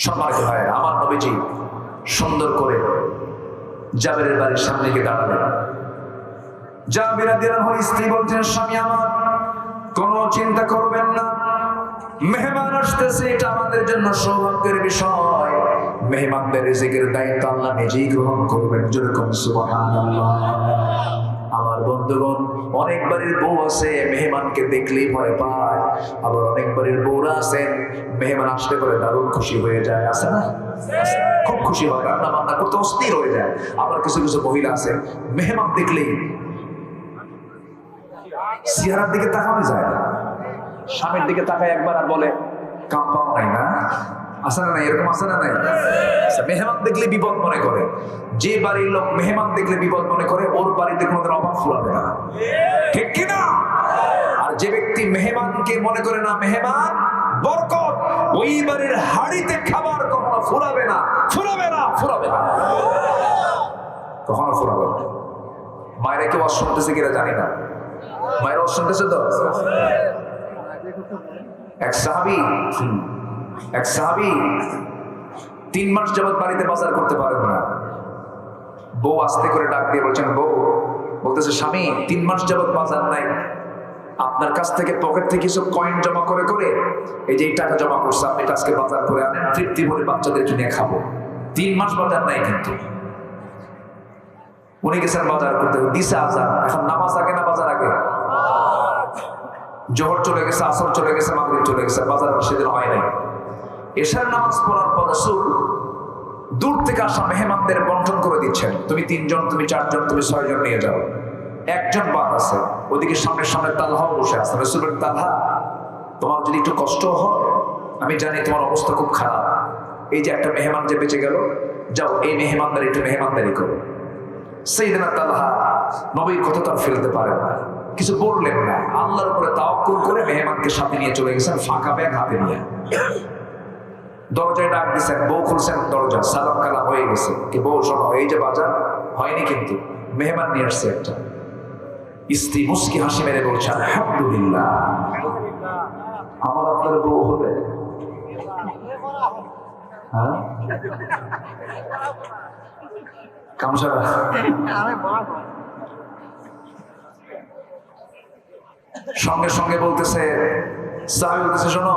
সম্মানিত হয় আমার নবীজি সুন্দর করে জাবেরের বাড়ির সামনে গিয়ে দাঁড়ালেন। জাবের আদিয়ার স্ত্রী বলছেন, স্বামী আমার, কোনো চিন্তা করবেন না। মেহমান আসতেছে, এটা আমাদের জন্য সৌভাগ্যের বিষয়। মেহমানদের রিজিকের দায়িত্ব আল্লাহ নিজেই গ্রহণ করবেন। যেরকম সুবহানাল্লাহ। বন্ধুগণ অনেক বাড়ির বউ আছে, মেহমানকে দেখলেই ভয় পায়। আবার অনেক বাড়ির বউরা আছেন মেহমান আসলে পরে দারুণ খুশি হয়ে যায়, আছে না? খুব খুশি হয় রান্না বান্না করতে অস্থির হয়ে যায়। আবার কিছু কিছু মহিলা আছে, মেহমান দেখলেই চেহারার দিকে তাকানো যায় স্বামীর দিকে তাকায় একবার আর বলে, কাম নাই না? আসে না নাই? এরকম আসে না নাই? আচ্ছা, মেহমান দেখলে বিপদ মনে করে। যে বাড়ির লোক মেহমান দেখলে বিপদ মনে করে ওর বাড়িতে কোনোদিন অভাব ফুরাবে না। ঠিক কিনা আর যে ব্যক্তি মেহমানকে মনে করে না মেহমান বরকত ওই বাড়ির হাড়িতে খাবার কখনো ফুরাবে না। ফুরাবে না ফুরাবে না। কখনো ফুরাবে না। মায়েরা কেউ ওয়াজ শুনতেছে কিনা জানি না। মায়ের শুনতেছে তো? এক সাহাবি এক সাহাবি তিন মাস যাবত বাড়িতে বাজার করতে পারেন না। বউ আস্তে করে ডাক দিয়ে বলছেন, বউ, বলতেছে, স্বামী, তিন মাস যাবত বাজার নাই। আপনার কাছ থেকে পকেট থেকে কিছু কয়েন জমা করে করে এই যে টাকা জমা করছে, আপনি আজকে বাজার করে আনেন, তৃপ্তি ভরে বাচ্চাদেরকে নিয়ে খাব। তিন মাস বাজার নাই কিন্তু। উনি গেছেন বাজার করতে, দিছে আজান। এখন নামাজ আগে না বাজার আগে? জোহর চলে গেছে, আসর চলে গেছে, মাগরিব চলে গেছে, বাজার সেদিন হয় নাই। এশার নামাজ পড়ার পর রাসূল দূর থেকে আসা মেহমানদের বন্টন করে দিচ্ছেন। তুমি তিনজন তুমি চারজন তুমি ছয়জন নিয়ে যাও। একজন বাদ আছে। ওদিকে সামনে সামনে তালহাও বসে আছে। রসুল বলেন, তালহা তোমার যদি একটু কষ্ট হয় আমি জানি তোমার অবস্থা খুব খারাপ। এই যে একটা মেহমান যে বেঁচে গেল যাও এই মেহমানদারি একটু মেহমানদারি করো। সেইদিনা তালহা নবীর কথা তার ফেলতে পারেন না। কিছু বললেন না। আল্লাহর উপরে তাওয়াক্কুল করে মেহমানকে সাথে নিয়ে চলে গেছেন ফাঁকা ব্যাগ হাতে নিয়ে। দরজায় ডাক দিচ্ছেন বউ খুলছেন দরজা, সালাম কালাম হয়ে গেছে। কি বউ, শোনো, এই যে বাজার, হয়নি কিন্তু, মেহমান নিয়ে আসছে একটা। স্ত্রী মুস্কি হাসি মেরে বলছে, আলহামদুলিল্লাহ। আমার আপনার বউ হলে? হ্যাঁ? সঙ্গে সঙ্গে বলতেছে, শোনো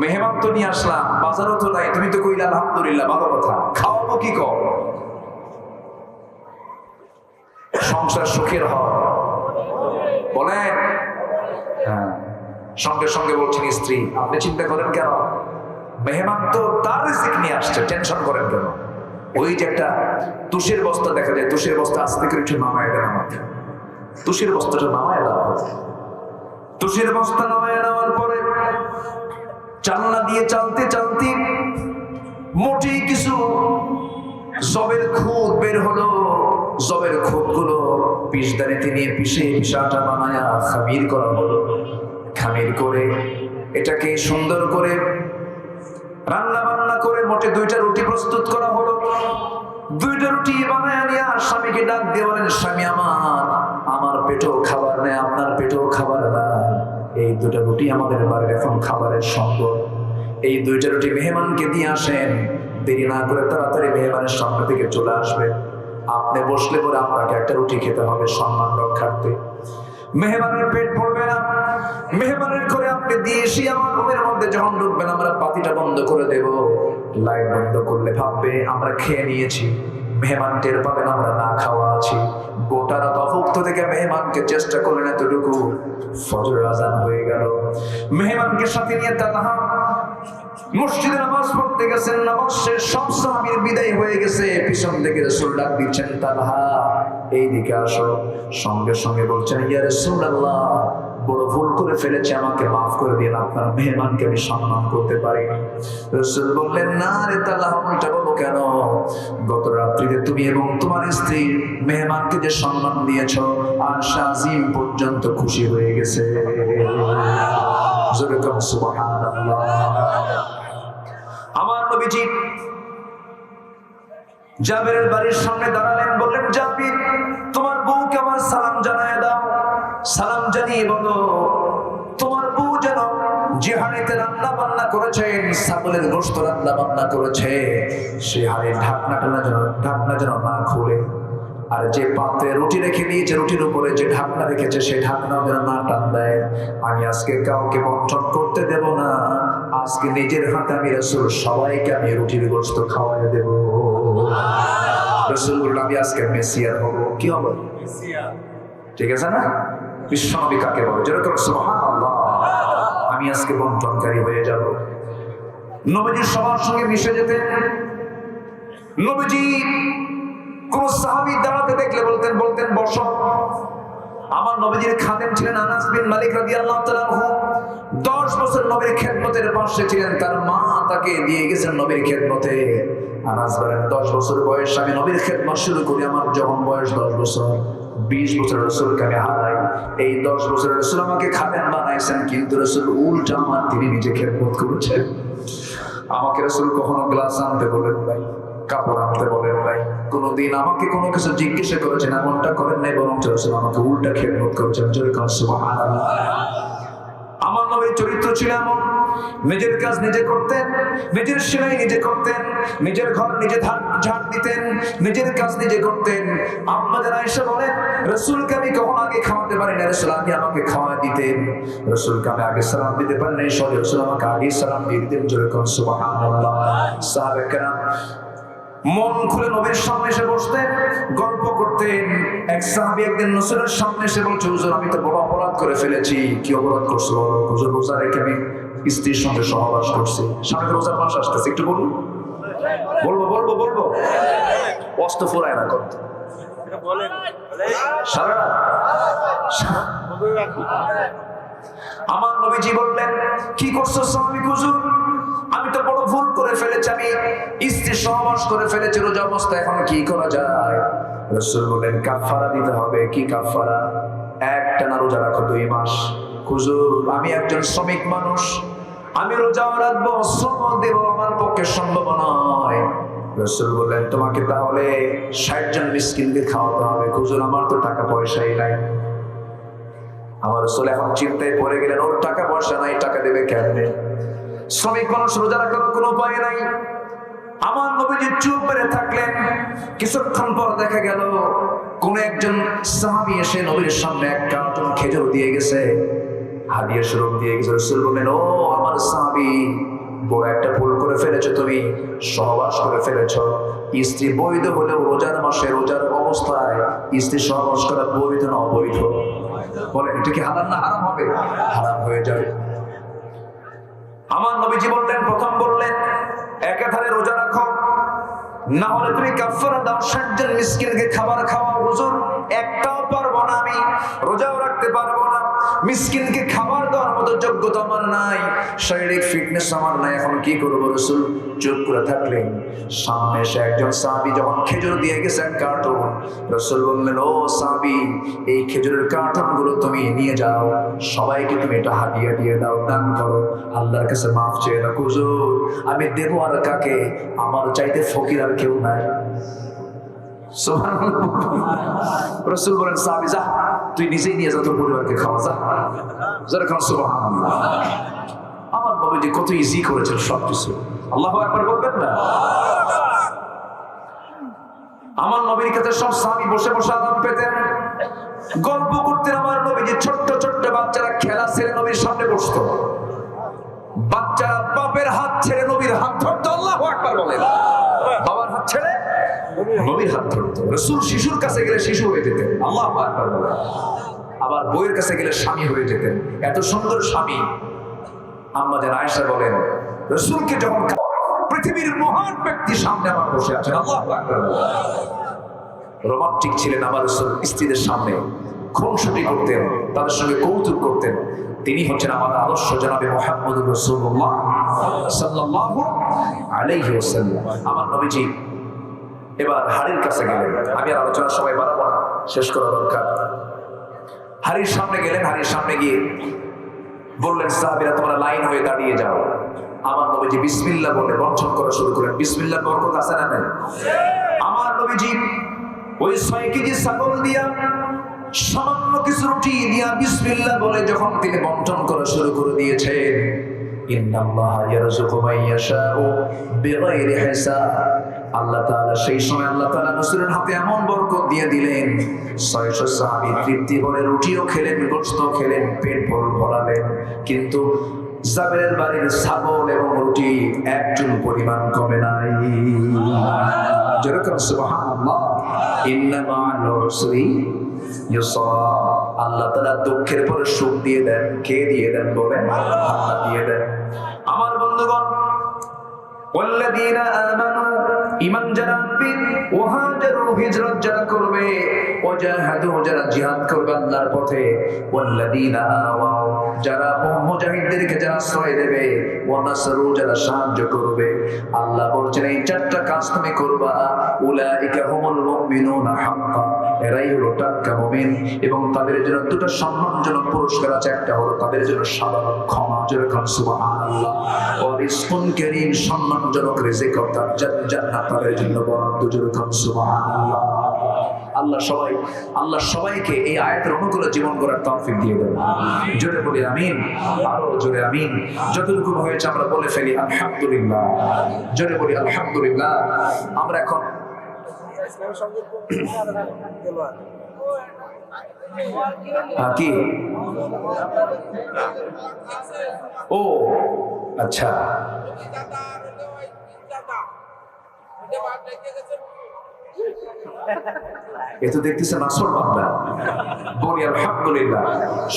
মেহমান তো নিয়ে আসলাম, বাজারও তো নাই, তুমি তো কইলে আলহামদুলিল্লাহ, ভালো কথা। খাওয়াবো কি কর সংসার সুখের হয় বলেন? হ্যাঁ। সঙ্গে সঙ্গে বলছেন, স্ত্রী, আপনি চিন্তা করেন কেন? মেহমান তো তার রিজিক নিয়ে আসছে, টেনশন করেন কেন? ওই যে একটা তুষের বস্তা দেখা যায়, তুষের বস্তা আস্তে করে একটু নামায় দেন আমাকে। তুষের বস্তাটা নামায় দেওয়া তুষের বস্তা নামায় চালনা দিয়ে চালতে চালতে মোটেই কিছু জবের খুদ বের হলো। জবের খুদগুলো পিসদানিতে নিয়ে পিষে পিসাটা বানায়া খামির করা হলো। খামির করে এটাকে সুন্দর করে রান্না বান্না করে মোটে দুইটা রুটি প্রস্তুত করা হলো। দুইটা রুটি বানায় নিয়ে আর স্বামীকে ডাক দিয়ে বলেন, স্বামী আমার আমার পেটেও খাবার নেই, আপনার পেটেও খাবার নাই। এই দুটা রুটি আমাদের বাড়ির এখন খাবারের সম্পদ এই দুইটা রুটি মেহমানকে দিয়ে আসেন। দেরি না করে তাড়াতাড়ি মেহমানের সামনে থেকে চলে আসবে। আপনি বসলে পরে আপনাকে একটা রুটি খেতে হবে, সম্মান রক্ষার্থে। মেহমানের পেট পড়বে না। মেহমানের করে আপনি দিয়ে এসে আমার রুমের মধ্যে যখন ঢুকবেন, আমরা পাতিটা বন্ধ করে দেব। লাইট বন্ধ করলে ভাববে, আমরা খেয়ে নিয়েছি। মেহমান টের পাবেন, আমরা না খাওয়া আছি। গোটা রাত থেকে মেহমানকে চেষ্টা করলেন এতটুকু। ফজর আজান হয়ে গেল। মেহমানকে সাথে নিয়ে তালাহা মসজিদে নামাজ পড়তে গেছেন। নামাজ শেষ, সব সাহাবীর বিদায় হয়ে গেছে। পিছন থেকে রাসূল ডাক দিচ্ছেন তালহা এই দিকে আসো। সঙ্গে সঙ্গে বলছেন, ইয়া রাসূলুল্লাহ বড় ভুল করে ফেলেছে, আমাকে মাফ করে দিন, আপনার মেহমানকে আমি সম্মান করতে পারি রসুল বললেন, না রে তালহা উল্টা বলো কেন? গত রাত্রিতে তুমি এবং তোমার স্ত্রী মেহমানকে যে সম্মান দিয়েছ আর শাজিম পর্যন্ত খুশি হয়ে গেছে। আমার নবীজি জাবেরের বাড়ির সামনে দাঁড়ালেন, বললেন, জাবির, তোমার বউকে আমার সালাম জানায় দাও। সালাম জানিয়ে বলো তোমার বউ যেন যে হাঁড়িতে রান্না বান্না করেছেন ছাগলের গোস্ত রান্না বান্না করেছে সে হাঁড়ির ঢাকনাটা না যেন ঢাকনা যেন না খুলে। আর যে পাত্রে রুটি রেখে দিয়েছে রুটির উপরে যে ঢাকনা রেখেছে সেই ঢাকনা যেন না টান দেয়। আমি আজকে কাউকে বন্টন করতে দেব না। আজকে নিজের হাতে আমি রসুল সবাইকে আমি রুটির গোস্ত খাওয়াই দেব। রসুল বলল আমি আজকে মেসিয়ার হব। কি হবে? ঠিক আছে না? বিশ্বনবী কাকে বলে? যেরকম সুবহানাল্লাহ। আমি আজকে বন্টনকারী হয়ে যাব। নবীজি সবার সঙ্গে মিশে যেতেন নবীজি কোন সাহাবী দাঁড়াতে দেখলে বলতেন বলতেন, বস। আমার নবীজির খাদেম ছিলেন আনাস বিন মালিক তাআলা আনহু। 10 বছর নবীর খেদমতের পাশে ছিলেন, তার মা তাকে দিয়ে গেছেন নবীর খেদমতে। আনাস বলেন 10 বছর বয়স, আমি নবীর খেদমত শুরু করি, আমার যখন বয়স 10 বছর 20 বছর রসুলকে আমি হারাই এই দশ বছরের রসুল আমাকে খাদেম বানাইছেন, কিন্তু রসুল উল্টা আমার তিনি নিজে খেদমত করেছেন। আমাকে রসুল কখনো গ্লাস আনতে বলেন নাই, কাপড় আনতে বলেন নাই। কোনোদিন আমাকে কোনো কিছু জিজ্ঞাসা করেছেন, এমনটা করেন নাই বরং রসুল আমাকে উল্টা খেদমত করেছেন। আমার নবীর চরিত্র ছিল এমন। নিজের কাজ নিজে করতেন, নিজের সেলাই নিজে করতেন, নিজের ঘর নিজে ঝাড় দিতেন, নিজের কাজ নিজে করতেন। আমাদের আয়েশা বলেন, রসুলকে আমি কখন আগে খাওয়াতে পারি না, রসুল আগে আমাকে খাওয়া দিতেন। রসুলকে আমি আগে সালাম দিতে পারি না সরি রসুল আমাকে আগে সালাম দিয়ে দিতেন যেরকম সুবহানাল্লাহ। সাহাবে কেরাম মন খুলে নবীর সামনে এসে বসতেন, গল্প করতেন। এক সাহাবী একদিন নসরের সামনে এসে বলছে, হুজুর, আমি তো বড় অপরাধ করে ফেলেছি, কি অপরাধ করছ? হুজুর রোজা রেখে আমি স্ত্রীর সঙ্গে সহবাস করছি। সামনে রোজার মাস আসতেছে, একটু বলুন। বলব বলব বলব। অস্ত ফুরায় না করতে আমার নবীজি বললেন, কি করছ হুজুর? আমি তো বড় ভুল করে ফেলেছি, আমি স্ত্রী সহবাস করে ফেলেছি রোজা অবস্থা এখন কি করা যায়? রসুল বললেন কাফারা দিতে হবে, কি কাফারা একটানা রোজা রাখো দুই মাস। হুজুর, আমি একজন শ্রমিক মানুষ। আমি রোজাও রাখব, শ্রম দেব আমার পক্ষে সম্ভব নয়। বললেন, তোমাকে তাহলে ষাট জন মিসকিনকে খাওয়াতে হবে। হুজুর, আমার তো টাকা পয়সাই নাই। আমার রসুল এখন চিন্তায় পড়ে গেলেন, ওর টাকা পয়সা নাই, টাকা দেবে কেমনে? শ্রমিক মানুষ রোজা রাখার কোনো উপায় নাই। আমার নবীজি চুপ মেরে থাকলেন। কিছুক্ষণ পর দেখা গেল, কোন একজন সাহাবি এসে নবীর সামনে এক কার্টন খেজুর দিয়ে গেছে হাদিয়া স্বরূপ দিয়ে গেছে। রসুল বললেন, ও আমার সাহাবি, বড় একটা ভুল করে ফেলেছো তুমি, সহবাস করে ফেলেছো। স্ত্রী বৈধ হলেও রোজার মাসে রোজার অবস্থায় স্ত্রী সহবাস করা বৈধ না অবৈধ? বলেন, এটা কি হারাম না হারাম হবে? হারাম হয়ে যাবে। আমার নবীজি বললেন, প্রথম বললেন একাধারে রোজা রাখো। না হলে তুমি কাফারা দাও মিসকিনকে খাবার খাওয়া হুজুর। একটাও পারব না আমি। রোজাও রাখতে পারব না। মিসকিনকে খাবার দেওয়ার মতো যোগ্যতা আমার নাই। শারীরিক ফিটনেস আমার নাই, এখন কি করব রসুল? চুপ করে থাকলেন। সামনে এসে একজন সাহাবি যখন খেজুর দিয়ে গেছে এক কার্টুন, রসুল বললেন, ও সাহাবি, এই খেজুরের কার্টুনগুলো তুমি নিয়ে যাও। সবাইকে তুমি এটা হাদিয়া দিয়ে দাও, দান করো। আল্লাহর কাছে মাফ চেয়ে না হুজুর, আমি দেবো আর কাকে? আমার চাইতে ফকির আর কেউ নাই। রসুল বলেন, সাহাবি, যা। তুই নিজেই নিয়ে যা তোর পরিবারকে খাওয়া, যা। আমার নবীজি কত ইজি করেছেন সব আল্লাহ একবার বলবেন না? আমার নবীর কাছে সব স্বামী বসে বসে আরাম পেতেন। গল্প করতেন আমার নবীজি, ছোট্ট ছোট্ট বাচ্চারা খেলা ছেড়ে নবীর সামনে বসতো। বাচ্চারা বাপের হাত ছেড়ে নবীর হাত ধরতো, আল্লাহ একবার বলেন। বাবার হাত ছেড়ে নবীর হাত ধরতো রসুল শিশুর কাছে গেলে শিশু হয়ে যেতেন, আল্লাহ আবার বইয়ের কাছে গেলে স্বামী হয়ে যেতেন। এত সুন্দর স্বামী। আমাদের আয়েশা বলেন, রসুলকে যখন পৃথিবীর মহান ব্যক্তি সামনে আমার বসে আছেন, আল্লাহ রোমান্টিক ছিলেন আমার রসুল স্ত্রীদের সামনে, খুনসুটি করতেন, তাদের সঙ্গে কৌতুক করতেন। তিনি হচ্ছেন আমার আদর্শ জনাবে মোহাম্মদ রসুল্লাহ সাল্লাল্লাহু আলাইহি আমার নবীজি এবার হাড়ির কাছে গেলেন। আমি আর আলোচনার সময় বাড়াবো না। শেষ করা দরকার। হাড়ির সামনে গেলেন, হাড়ির সামনে গিয়ে বললেন, সাহাবিরা, তোমরা লাইন হয়ে দাঁড়িয়ে যাও। আমার নবীজি বিসমিল্লাহ বলে বঞ্চন করা শুরু করেন বিসমিল্লাহ বরকত আছে না নাই? আমার নবীজি ওই ছয় কেজি ছাগল দিয়া, সামান্য কিছু রুটি দিয়া বিসমিল্লাহ বলে যখন তিনি বন্টন করা শুরু করে দিয়েছেন, ইন্নাল্লাহা ইয়ারযুকু মান ইয়াশাউ বিগাইরি হিসাব। আল্লাহ তাআলা সেই সময় আল্লাহ তাআলা নসরের হাতে এমন বরকত দিয়ে দিলেন ছয়শো সাহাবি তৃপ্তি করে রুটিও খেলেন গোস্ত খেলেন পেট ভর ভরালেন কিন্তু জাবেরের বাড়ির ছাগল এবং রুটি একজন পরিমাণ কমে নাই যেরকম সুবহানাল্লাহ ইন্না মা'আল উসরি ইউসরা আল্লাহ তাআলা দুঃখের পরে সুখ দিয়ে দেন কে দিয়ে দেন বলেন আল্লাহ দিয়ে দেন আমার বন্ধুগণ والذين آمنوا ইমান যারা আনবে ওয়াহাজারু হিজরত যারা করবে ওয়াজাহাদু যারা জিহাদ করবে আল্লাহর পথে। ওয়াল্লাযীনা আওয়াও যারা মুজাহিদদেরকে যারা আশ্রয় দেবে ওয়ানাসরু যারা সাহায্য করবে। আল্লাহ বলছেন, এই চারটা কাজ তুমি করবা। উলাইকা হুমুল মুমিনুনা হাক্কা। এরাই হলো টাটকা মুমিন এবং তাদের জন্য দুটো সম্মানজনক পুরস্কার আছে। একটা হলো তাদের জন্য সাধারণ ক্ষমা। যেরকম সুবহানাল্লাহ। সম্মানজনক রিজিক জান্নাত তাদের জন্য বরাদ্দ। যেরকম আল্লাহ সবাই আল্লাহ সবাইকে এই আয়াতের অনুকূলে জীবন করার তৌফিক দিয়ে দেন। জোরে বলি, আমিন। আরও জোরে আমিন। যতটুকু হয়েছে আমরা বলে ফেলি, আলহামদুলিল্লাহ। জোরে বলি, আলহামদুলিল্লাহ। আমরা এখন কি? ও আচ্ছা। এ তো দেখতেছে নাসর বান্দা বলি, আলহামদুলিল্লাহ।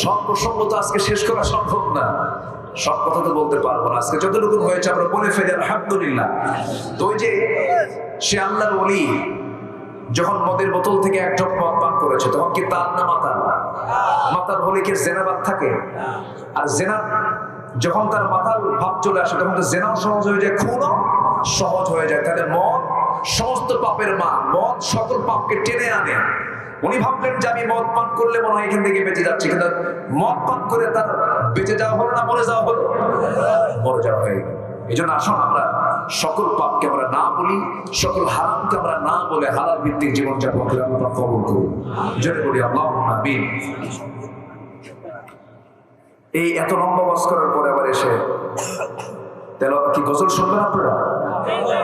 সব প্রসঙ্গ তো আজকে শেষ করা সম্ভব না। সব কথা তো বলতে পারব না। আজকে যতটুকু হয়েছে আমরা বলে ফেলি, আলহামদুলিল্লাহ। তো যে, সে আল্লাহর ওলি যখন মদের বোতল থেকে এক ঢোক মদ পান করেছে, তখন কি তার না মাতাল মাতাল হলে কি জেনাবাদ থাকে? আর জেনা যখন তার মাতাল ভাব চলে আসে, তখন তো সহজ হয়ে যায়, খুনও সহজ হয়ে যায়। তাহলে মদ সমস্ত পাপের মা, মদ সকল পাপকে টেনে আনে। উনি ভাবলেন যে আমি মদ পান করলে মনে হয় এখান থেকে বেঁচে যাচ্ছি, কিন্তু মদ পান করে তার বেঁচে যাওয়া হলো না মরে যাওয়া হলো? মরে যাওয়া হয়ে গেল। এই জন্য আসুন আমরা সকল পাপকে আমরা না বলি, সকল হারামকে আমরা না বলে হালাল ভিত্তিক জীবনযাপন করে আমরা কবল করি জোরে বলি আল্লাহ এই এত লম্বা বাস করার পরে আবার এসে কি গজল শুনবেন আপনারা?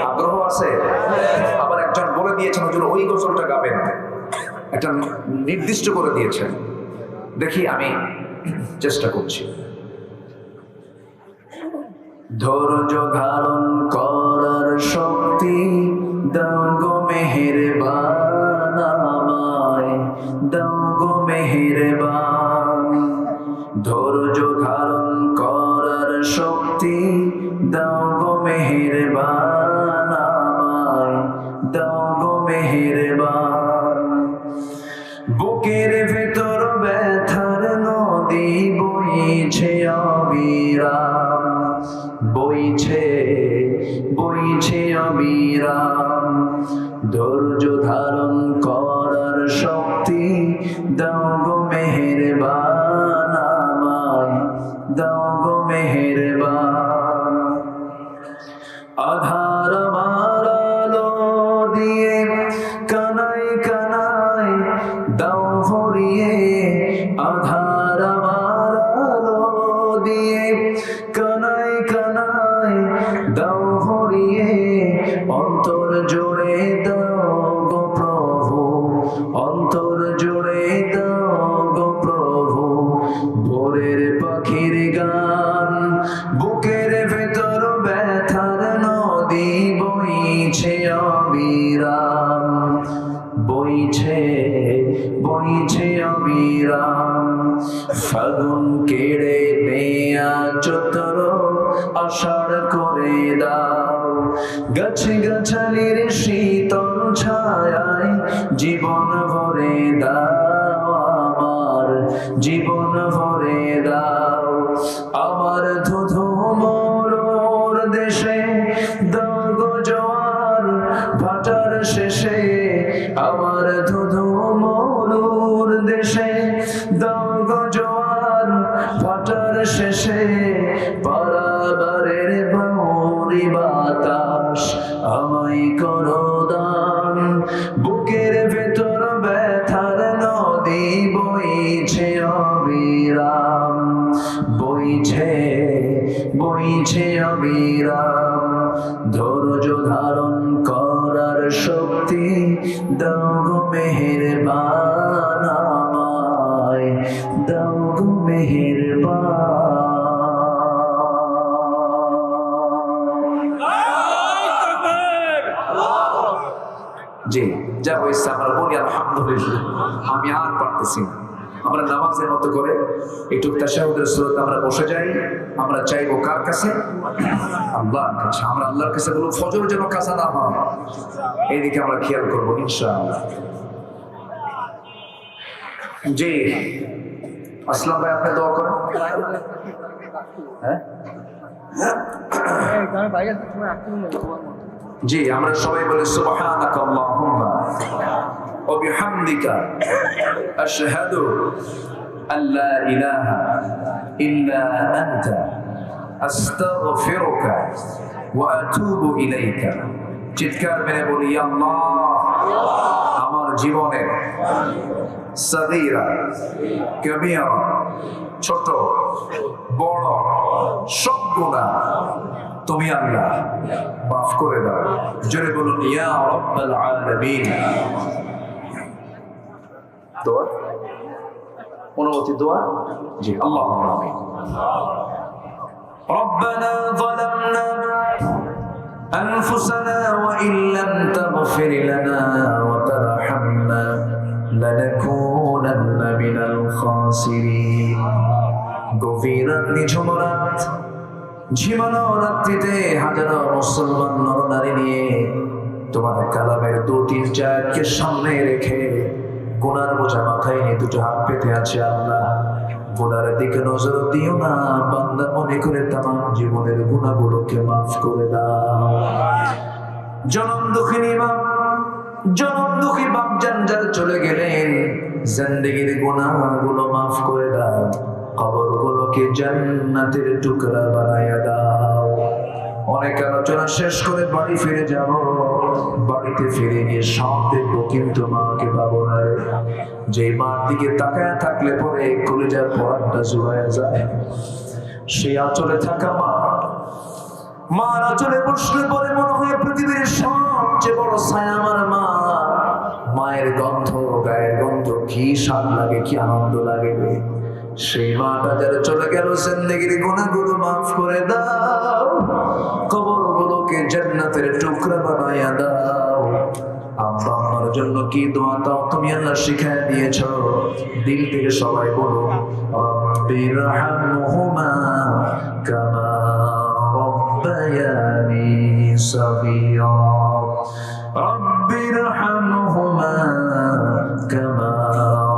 আগ্রহ আছে? আবার একজন বলে দিয়েছেন, হুজুর, ওই গজলটা গাবেন। একটা নির্দিষ্ট করে দিয়েছেন। দেখি আমি চেষ্টা করছি। ধৈর্য ধারণ করার শক্তি দাও গো মেহেরবান আমায়, দাও গো ধৈর্য ধারণ করার শক্তি দাও মেহের মেহেরবান আমায়, দাও গো জীবন ভরে দাও মেহেরবান আমায় দাও গো মেহেরবান। জি যা হয়েছে বলি আলহামদুলিল্লাহ আমি আর পারতেছি না। আমরা নামাজের মতো করে একটু তাশাহুদের সুরত আমরা বসে যাই, আমরা চাইব কার কাছে? কাছে। আমরা আল্লাহর কাছে বলব, ফজর যেন কাছা না হয়। এইদিকে আমরা খেয়াল করব জি, আসলাম ভাই, আপনি দোয়া করেন। হ্যাঁ? জি, আমরা সবাই বলি সুবহানাকা বিহামদিকা আশহাদু আল্লা ইলাহা ইল্লা আনতা আস্তাগফিরুকা ওয়া আতুবু ইলাইকা চিৎকার মেরে বলি, আল্লাহ, আমার জীবনের সাগীরা কবিরা ছোট, বড়, সব গুনাহ তুমি আল্লাহ মাফ করে দাও। জোরে বলুন, ইয়া রাব্বাল আলামিন। দোয়া অনুমতি দোয়া জি আল্লাহ আমিন ربنا ظلمنا أنفسنا وإن لم تغفر لنا وترحمنا لنكونن من الخاسرين গভীর নিঝুমরাত ঝিমানো রাত্রিতে হাজারো মুসলমান নরনারী নিয়ে তোমার কালামের দুটির জায়গাকে সামনে রেখে গুনার বোঝা মাথায় নিয়ে দুটো হাত পেতে আছে আল্লাহ। গুনার দিকে নজর দিও না, বান্দা মনে করে তামাম জীবনের গুণাগুলোকে মাফ করে দাও। জনম দুঃখিনী মা জনম দুঃখী বাপ জানজার চলে গেলেন, জিন্দগির গুনাহগুলো মাফ করে দাও। কবরগুলোকে জান্নাতের টুকরা বানায়া দাও। অনেক আলোচনা শেষ করে বাড়ি ফিরে যাব বাড়িতে ফিরে গিয়ে সব দেখব কিন্তু মাকে পাবো না। যে মার দিকে তাকায় থাকলে পরে কলিজার পরানটা জুড়ায় যায় সেই আঁচলে থাকা মা, মার আঁচলে বসলে পরে মনে হয় পৃথিবীর সবচেয়ে বড় ছায়া আমার মা মায়ের গন্ধ, গায়ের গন্ধ, কি স্বাদ লাগে, কি আনন্দ লাগে। সেই মাটা যারা চলে গেল, জিন্দগির গুণাগুলো মাফ করে দাও কবর আমাকে জান্নাতের টুকরা বানাইয়া দাও। আব্বা, আমার জন্য কি দোয়া তাও তুমি আল্লাহ শিখায় দিয়েছ। দিল থেকে সবাই বলো রব্বির হামহুমা কামা রব্বায়ানি সাবিয়া রব্বির হামহুমা কামা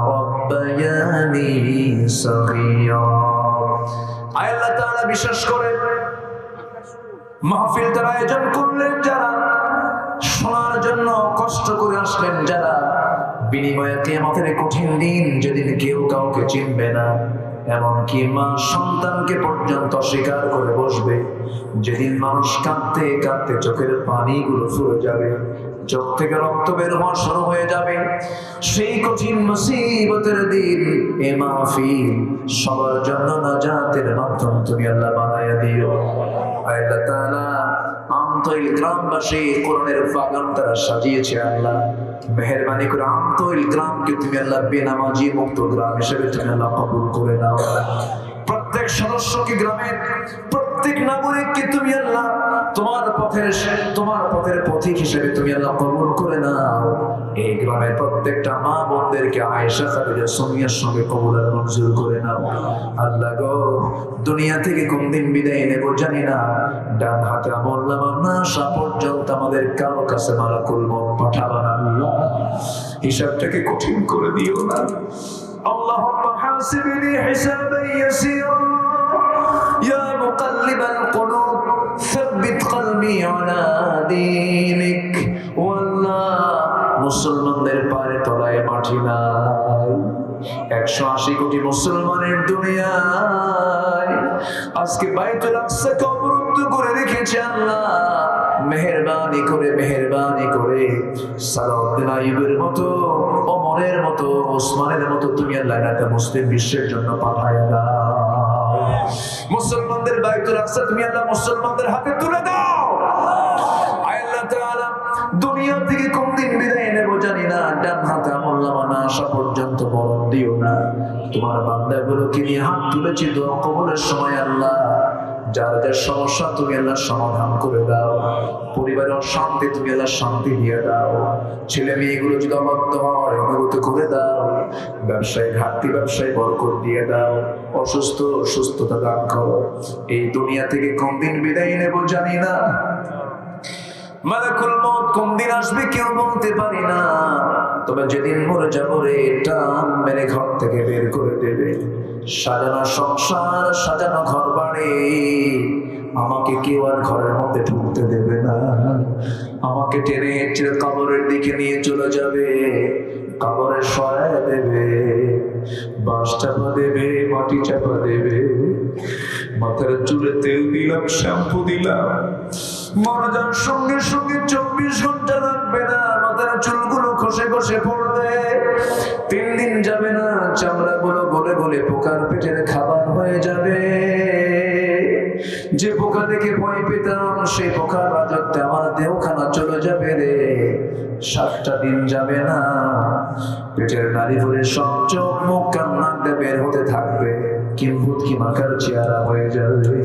রব্বায়ানি সাবিয়া আল্লাহ বিশ্বাস করে মাহফিল তার আয়োজন করলেন যারা, শোনার জন্য কষ্ট করে আসলেন যারা, বিনিময়ে কেয়ামতের কঠিন দিন যেদিন কেউ কাউকে চিনবে না, এমনকি মা সন্তানকে পর্যন্ত স্বীকার করে বসবে। যেদিন মানুষ কাঁদতে কাঁদতে চোখের পানিগুলো ফুরে যাবে, চোখ থেকে রক্ত বের হওয়া শুরু হয়ে যাবে। সেই কঠিন মুসিবতের দিন এ মাহফিল সবার জন্য নাজাতের মাধ্যম তুমি আল্লাহ বানায়া দিও। আল্লাহ তাআলা আমতইল গ্রামবাসী কোরআনের বাগান তারা সাজিয়েছে আল্লাহ। মেহরবানি করে আমতইল গ্রামকে তুমি আল্লাহ বেনামাজি মুক্ত গ্রাম হিসেবে তুমি আল্লাহ কবুল করে নাও। প্রত্যেক সদস্যকে গ্রামের প্রত্যেক নাগরিককে তুমি আল্লাহ তোমার পথের তোমার পথের পথিক হিসেবে তুমি আল্লাহ কবুল করে নাও এই গ্রামের প্রত্যেকটা মা বোনদেরকে আয়েশা খাদিজা সোনিয়ার সঙ্গে কবুল আর মঞ্জুর করে নাও আল্লাহ গো দুনিয়া থেকে কোন দিন বিদায় নেব জানি না ডান হাতে আমল নামা না আসা পর্যন্ত আমাদের কারো কাছে মালাকুল মত পাঠাবা না আল্লাহ হিসাবটাকে কঠিন করে দিও না اللهم حاسبني حسابا يسيرا দিনিক ও মুসলমানদের পারে তলায় মাঠি নাই। একশো আশি কোটি মুসলমানের দুনিয়ায়। আজকে বাইতে রাখছে কবরুদ্ধ করে রেখেছে আল্লাহ। মেহরবানি করে মেহরবানি করে। সালাউদ্দিন মতো অমরের মতো, ওসমানের মতো তুমি আল্লাহ একটা মুসলিম বিশ্বের জন্য পাঠায় না মুসলমানদের বাইতে রাখছে তুমি আল্লাহ মুসলমানদের হাতে তুলে তোমার বান্দাগুলোকে নিয়ে হাত তুলেছি দোয়া কবলের সময়, আল্লাহ, যার যার সমস্যা তুমি আল্লাহ সমাধান করে দাও। পরিবারের অশান্তি তুমি আল্লাহ শান্তি দিয়ে দাও। ছেলে মেয়েগুলো যদি অবাধ্য হয়, অনুগত করে দাও। ব্যবসায় ঘাটতি, ব্যবসায় বরকত দিয়ে দাও। অসুস্থ সুস্থতা দান করো। এই দুনিয়া থেকে কোন দিন বিদায় নেব জানি না। মালাকুল মত কোন দিন আসবে কেউ বলতে পারি না। তবে যেদিন মরে যাব রে, টান মেরে ঘর থেকে বের করে দেবে। সাজানো সংসার, সাজানো ঘর বাড়ি। আমাকে কেউ আর ঘরের মধ্যে ঢুকতে দেবে না। আমাকে টেনে টেনে কবরের দিকে নিয়ে চলে যাবে। কবরে সহায় দেবে। চাপা দেবে মাটি চাপা দেবে মাথার চুলে তেল দিলাম, শ্যাম্পু দিলাম। মারা যাওয়ার সঙ্গে সঙ্গে চব্বিশ ঘণ্টা লাগবে না। মাথার চুলগুলো খসে খসে পড়বে। তিন দিন যাবে না চামড়া গুলো গলে গলে পোকার পেটের খাবার হয়ে যাবে। যে পোকা দেখে ভয় পেতাম, সেই পোকার রাজত্বে আমার দেহখানা চলে যাবে রে। সাতটা দিন যাবে না। পেটের নারী ভরে সব চোখ মুখ কান্না বের হতে থাকবে। কিম্ভূত কি মাকার চেহারা হয়ে যাবে।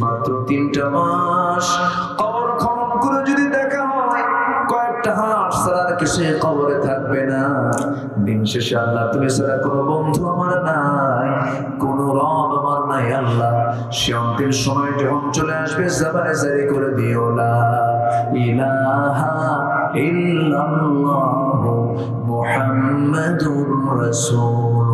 মাত্র তিনটা মাস। কবর খনন করে যদি দেখা হয়, কয়েকটা হাঁস আর কিছু কবরে থাকবে না। দিন শেষে আল্লাহ, তুমি ছাড়া কোনো বন্ধু আমার নাই, কোনো রব আমার নাই আল্লাহ। সে অন্তিম সময় যখন চলে আসবে, জাবানে জারি করে দিও না ইলাহা إلا الله محمد رسول